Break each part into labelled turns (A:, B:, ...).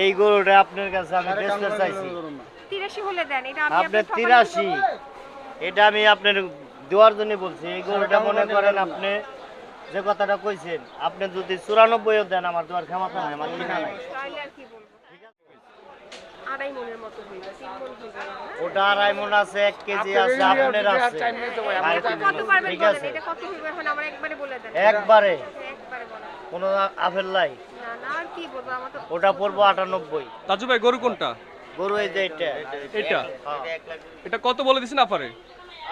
A: এই গরুটা আপনার কাছে আমি বেচতে চাইছি।
B: তিরাশি হলে দেন এটা আমি
A: আপনার
B: আপনার
A: তিরাশি। এটা আমি আপনার দেওয়ার জন্য বলছি। এই গরুটা মনে করেন আপনি যে কথাটা কইছেন আপনি যদি চুরানব্বইও দেন আমার দেওয়ার ক্ষমতা নাই আমার কিনা নাই।
B: মন না?
A: ওটা আড়াই মন আছে এক কেজি আছে আপনার আছে। ঠিক
B: একবারে
A: কোনো আপেল নাই? ওটা পড়ব আটানব্বই।
C: তাজু ভাই গরু কোনটা?
A: গরু এই যে এটা
C: এটা
A: হ্যাঁ।
C: এটা কত বলে দিছেন আপারে?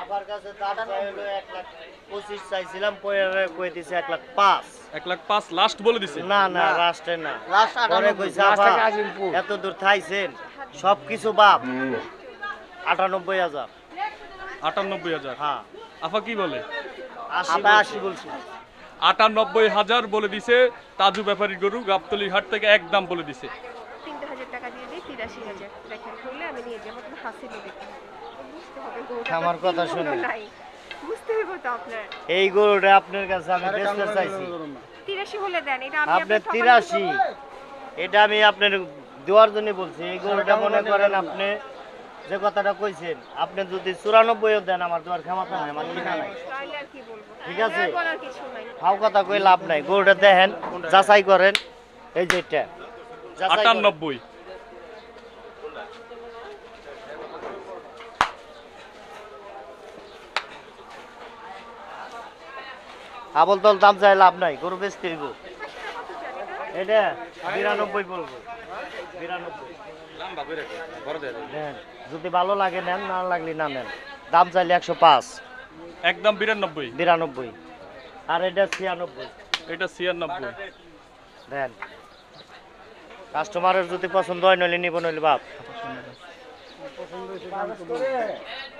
A: আমার কাছে হলো এক লাখ পঁচিশ চাইছিলাম পরে কই দিছে এক লাখ পাঁচ।
C: এক লাখ পাঁচ লাস্ট বলে দিছে?
A: না না লাস্টে না। পরে এত দূর থাইছেন সব কিছু বাপ আটানব্বই হাজার।
C: আটানব্বই হাজার?
A: হ্যাঁ।
C: আফা কি বলে?
A: আশি বলছি।
C: আটানব্বই হাজার বলে দিছে। তাজু ব্যাপারী গরু গাবতলি হাট থেকে এক দাম বলে দিছে।
A: আমার কথা
B: তিন
A: শুনুন।
B: মণও নাই। বুঝতে হবে তো আপনার।
A: এই গরুটা আপনার কাছে আমি বেচতে চাইছি।
B: হলে দেন এটা
A: এটা আমি আপনার দেওয়ার জন্য বলছি। এই গরুটা মনে করেন আপনি যে কথাটা কইছেন আপনি যদি চুরানব্বইও দেন আমার দেওয়ার ক্ষমতা নাই আমার কিনা নাই।
B: তাহলে আর কি বলব?
A: ঠিক আছে।
B: আর বলার কিছু নাই।
A: ফাও কথা কই লাভ নাই। গরুটা দেখেন যাচাই করেন। এই যে এটা।
C: আটানব্বই।
A: আবল তল দাম চাই লাভ নাই। গরু বেচতে হইব। এটা বিরানব্বই বলব। বিরানব্বই। দেন যদি ভালো লাগে নেন না লাগলে না নেন। দাম চাইলে একশো পাঁচ।
C: একদম বিরানব্বই।
A: বিরানব্বই। আর এটা ছিয়ানব্বই।
C: এটা ছিয়ানব্বই।
A: দেন। কাস্টমারের যদি পছন্দ হয় নইলে নিব নইলে বাপ।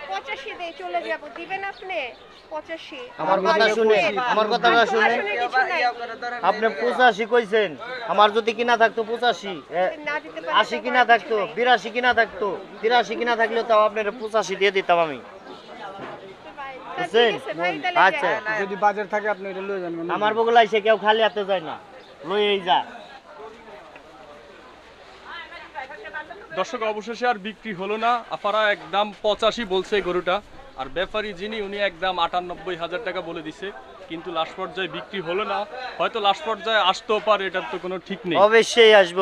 B: পঁচাশি দিয়ে চলে যাব দিবেন আপনি? পঁচাশি।
A: আমার কথা শুনে আমার কথাটা শুনে।
B: আসলে কিছু নাই।
A: আপনি পঁচাশি কইছেন আমার যদি কিনা থাকতো পঁচাশি আশি কিনা থাকতো বিরাশি কিনা থাকতো তিরাশি কিনা থাকলেও তাও আপনার পঁচাশি দিয়ে দিতাম আমি। বুঝছেন?
B: তাহলে
A: আচ্ছা।
D: যদি বাজার থাকে আপনি এটা লয়ে যাবেন
A: আমার বগুলা এসে কেউ খালি হাতে যায় না লইয়েই যা
C: দর্শক অবশেষে আর বিক্রি হলো না। আপারা একদম পঁচাশি বলছে গরুটা। আর ব্যাপারী যিনি উনি একদম আটানব্বই হাজার টাকা বলে দিছে। কিন্তু লাস্ট পর্যায়ে বিক্রি হলো না। হয়তো লাস্ট পর্যায়ে আসতেও পারে এটার তো কোনো ঠিক নেই।
A: অবশ্যই আসব।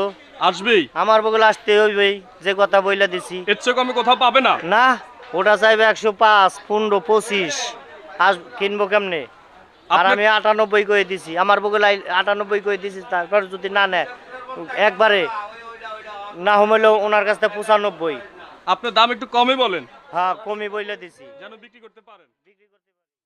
C: আসবেই?
A: আমার বগুলা আসতে হইবেই যে কথা বইলা দিছি।
C: এর চেয়ে কমে কোথাও পাবে না?
A: না ওটা চাইবে একশো পাঁচ পনেরো পঁচিশ। আস কিনবো কেমনে? আর আমি আটানব্বই করে দিছি। আমার বগুলাই আটানব্বই করে দিছি তারপর যদি না নেয় একবারে না হমেলেও ওনার কাছ থেকে পঁচানব্বই।
C: আপনার দাম একটু কমই বলেন।
A: হ্যাঁ কমই বইলে দিছি।
C: যেন বিক্রি করতে পারেন।
A: বিক্রি করতে